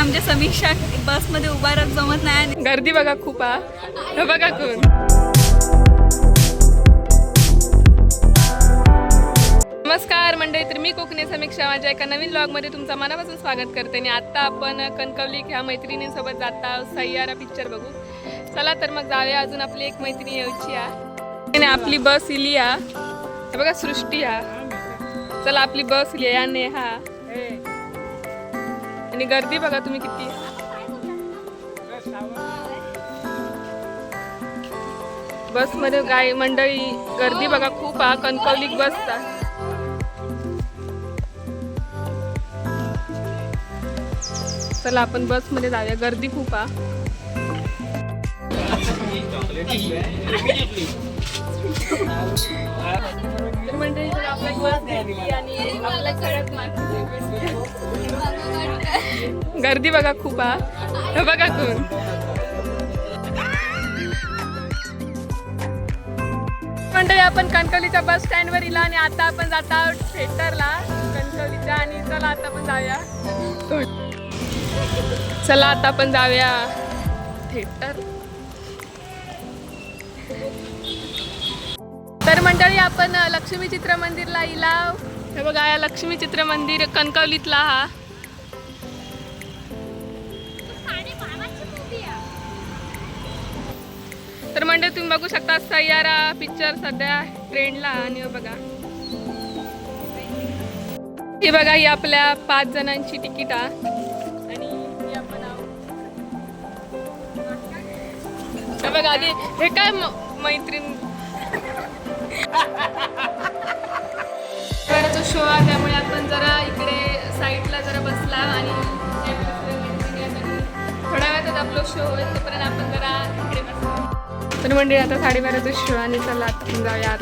आमच्या समीक्षा बसमध्ये उभा राहत जमत नाही आणि गर्दी बघा खूप हा. बघा कोण. नमस्कार मंडळी तर मी कोकणी समीक्षा. माझ्या एका नवीन ब्लॉगमध्ये तुमचं मनापासून स्वागत करते आणि आत्ता आपण कणकवली ह्या मैत्रिणींसोबत जाता सह्यारा सय्यारा पिक्चर बघू. चला तर मग जाऊया. अजून आपली एक मैत्रिणी यायची आहे. आणि आपली बस इली या बघा सृष्टी हा चला आपली बस इली या नेहा आणि गर्दी बघा तुम्ही किती. बसमध्ये गाय मंडळी गर्दी बघा खूप हा कणकवली बसचा चला आपण बसमध्ये जाऊया. गर्दी खूप हा. मंडळी आपल्या बस आणि गर्दी बघा खूप हा. बघा कोण. मंडळी आपण कणकवलीच्या बस स्टँडवर इला आणि आता आपण जात आहोत थिएटरला. कणकवलीच्या आणि चला आता आपण जाऊया. चला आता आपण जाऊया थिएटर. तर मंडळी आपण लक्ष्मी चित्र मंदिरला इला. हे बघा या लक्ष्मी चित्र मंदिर कणकवलीतला हा. तर म्हणजे तुम्ही बघू शकता सय्यारा पिक्चर सध्या ट्रेंडला आणि बघा. ही बघा ही आपल्या पाच जणांची तिकीट आणि आपण बघा आधी हे काय म- मैत्रीण? तो शो आहे त्यामुळे आपण जरा इकडे साईडला जरा बसला आणि थोड्या वेळातच आपला शो होईल तोपर्यंत आपण जरा इकडे बसलो तर मंडळी आता साडेबाराचा शो आणि चला जाऊया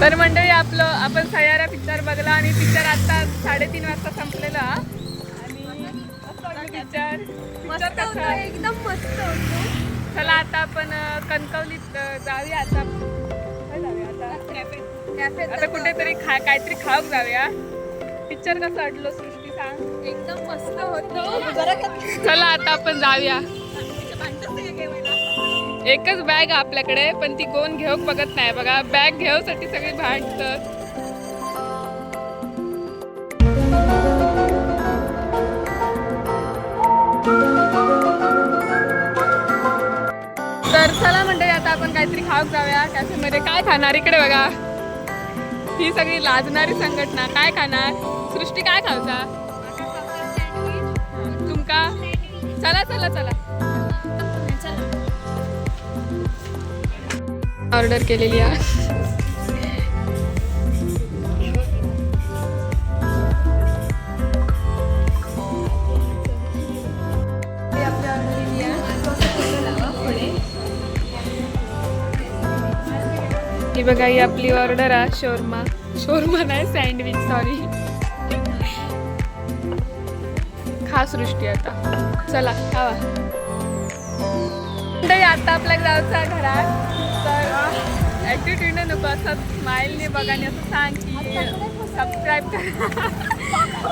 तर मंडळी आपलं आपण सयारा पिक्चर बघला आणि पिक्चर आता साडेतीन वाजता संपलेला. आणि पिक्चर कसा? एकदम मस्त होतो. चला आता आपण कणकवलीत जाऊया आता. आता? कुठेतरी खा काहीतरी खाऊ जाऊया. पिक्चर कसं वाटलं सृष्टी सांग एकदम मस्त होतो. चला आता आपण जाऊया. एकच बॅग आपल्याकडे पण ती कोण घेऊ बघत नाही. बघा बॅग घेऊसाठी सगळी भांडतात तर चला म्हणजे आता आपण काहीतरी खाऊ जाऊया. कॅफेमध्ये काय खाणार? इकडे बघा. ही सगळी लाजणारी संघटना. काय खाणार? सृष्टी काय खाऊचा? तुमका? चला चला चला. ऑर्डर केलेली आहे. ही बघा ही आपली ऑर्डर आहे शोरमा. शोरमा नाही सँडविच सॉरी खास सृष्टी आता. चला खावा. आता आपल्या जायचं घरात? तर ॲटिट्यूड नको असं स्माईलने बघा आणि असं सांग की सबस्क्राईब करा.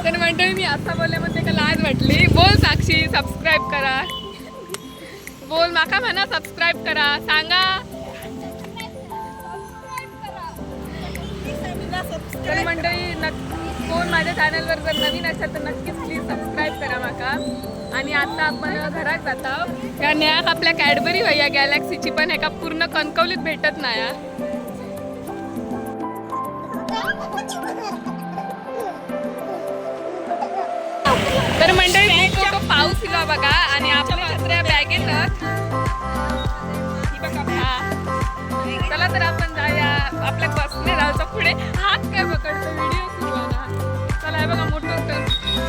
तर मंडळी मी असं बोलल्यामध्ये का लाज वाटली. बोल साक्षी सबस्क्राईब करा. बोल माका म्हणा सबस्क्राईब करा. सांगा. तर मंडळी नक्की कोण माझ्या चॅनलवर जर नवीन असेल तर नक्कीच सबस्क्राईब करा माका. आणि आता आपण घरात जातो. या या आपल्या कॅडबरी होय गॅलेक्सीची पण एका पूर्ण कणकवलीत भेटत नाही तर मंडळी पाऊस इला बघा आणि आपल्या दुसऱ्या बॅगेत चला तर आपण जाऊया आपल्या बसने जायचं पुढे. हात काय पकडतो? व्हिडिओ बघा मोठ्या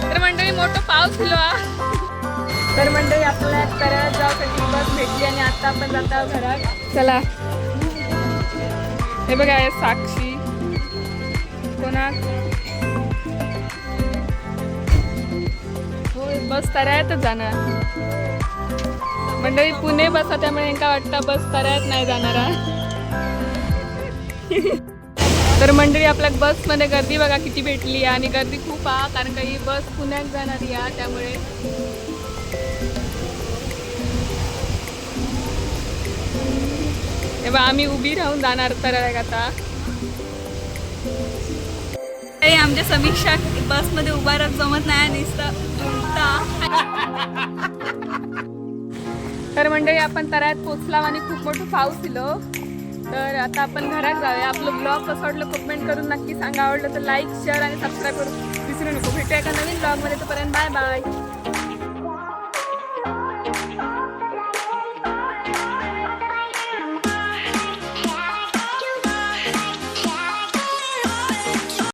तर मंडळी मोठं पाऊस दिलो हा. तर मंडळी आपल्याला करायला जाऊसाठी बस भेटली आणि आता आपण जाता घरात. चला. हे बघा आहे साक्षी. कोणा होय बस तरायतच जाणार. मंडळी पुणे बसा त्यामुळे यांका वाटतं बस तरायत नाही जाणार तर मंडळी आपल्या बसमध्ये गर्दी बघा किती भेटली आणि गर्दी खूप हा कारण का ही बस पुण्यात जाणारी हा त्यामुळे. तेव्हा आम्ही उभी राहून जाणार तर आता. आमच्या समीक्षा बसमध्ये उभा राहत जमत नाही नुसतं झुलता. तर मंडळी आपण तरात पोचला आणि खूप मोठं पाऊस दिलो. तर आता आपण घरात जाऊया. आपलं ब्लॉग कसं वाटलं कमेंट करून नक्की सांगा. आवडलं तर लाईक शेअर आणि सबस्क्राईब करून विसरू नको. भेटूया एका नवीन ब्लॉगमध्ये तोपर्यंत बाय बाय